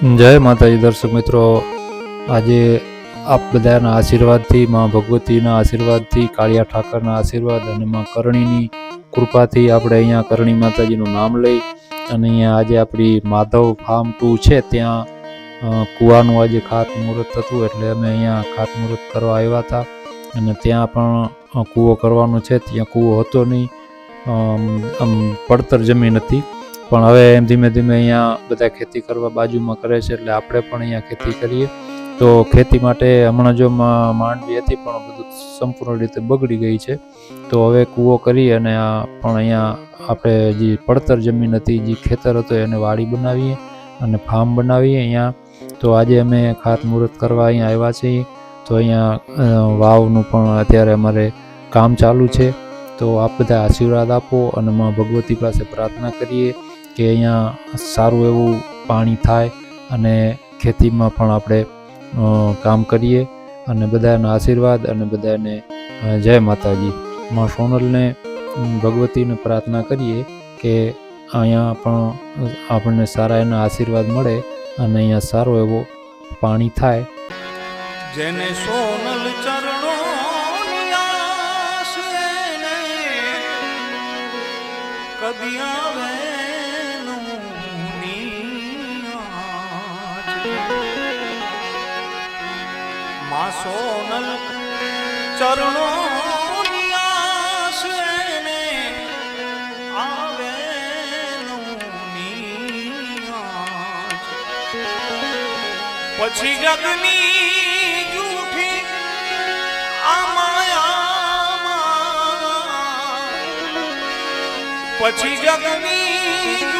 જય માતાજી, દર્શક મિત્રો. આજે આપ બધાના આશીર્વાદથી, મા ભગવતીના આશીર્વાદથી, કાળિયા ઠાકરના આશીર્વાદ અને મા કરણીની કૃપાથી આપણે અહીંયા કરણી માતાજીનું નામ લઈ અને અહીંયા આજે આપણી માધવ ફાર્મ ટુ છે, ત્યાં કૂવાનું આજે ખાતમુહૂર્ત હતું એટલે અમે અહીંયા ખાતમુહૂર્ત કરવા આવ્યા હતા. અને ત્યાં પણ કૂવો કરવાનો છે, ત્યાં કૂવો હતો નહીં. આમ પડતર જમીન હતી. પણ હવે એમ ધીમે ધીમે અહીંયા બધા ખેતી કરવા બાજુમાં કરે છે એટલે આપણે પણ અહીંયા ખેતી કરીએ. તો ખેતી માટે હમણાં જો માંડવી હતી પણ બધું સંપૂર્ણ રીતે બગડી ગઈ છે. તો હવે કૂવો કરી અને આ પણ અહીંયા આપણે જે પડતર જમીન હતી, જે ખેતર હતો એને વાડી બનાવીએ અને ફાર્મ બનાવીએ અહીંયા. તો આજે અમે ખાતમુહૂર્ત કરવા અહીંયા આવ્યા છીએ. તો અહીંયા વાવનું પણ અત્યારે અમારે કામ ચાલુ છે. તો આપ બધા આશીર્વાદ આપો અને માં ભગવતી પાસે પ્રાર્થના કરીએ. કે અહીંયા સારું એવું પાણી થાય અને ખેતીમાં પણ આપણે કામ કરીએ અને બધાના આશીર્વાદ અને બધાને જય માતાજી. માં સોનલને ભગવતીને પ્રાર્થના કરીએ કે અહીંયા પણ આપણને સારા એના આશીર્વાદ મળે અને અહીંયા સારો એવો પાણી થાય. જેને સોનલ ચરણો કદી માં સોનલ ચરણો પછી જગની જૂઠી આ માયામાં પછી જગની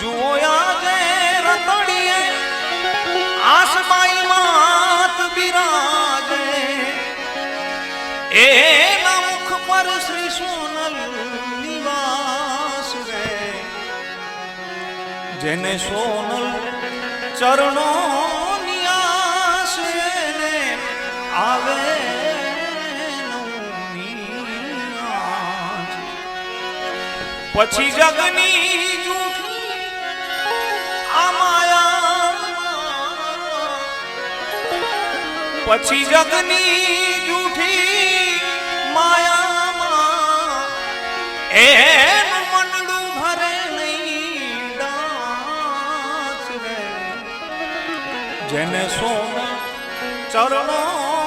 જુઓ આજે રતડીએ આસમાઈ માત બિરાજે. એના મુખ સોનલ નિવાસ રે. જેને સોનલ ચરણો નિયાસ આવે પછી જગની જૂઠી પછી જગની જૂઠી માયામાં એનું મનડું ભરે નહીં ડાચ રે જેને સોના ચરણો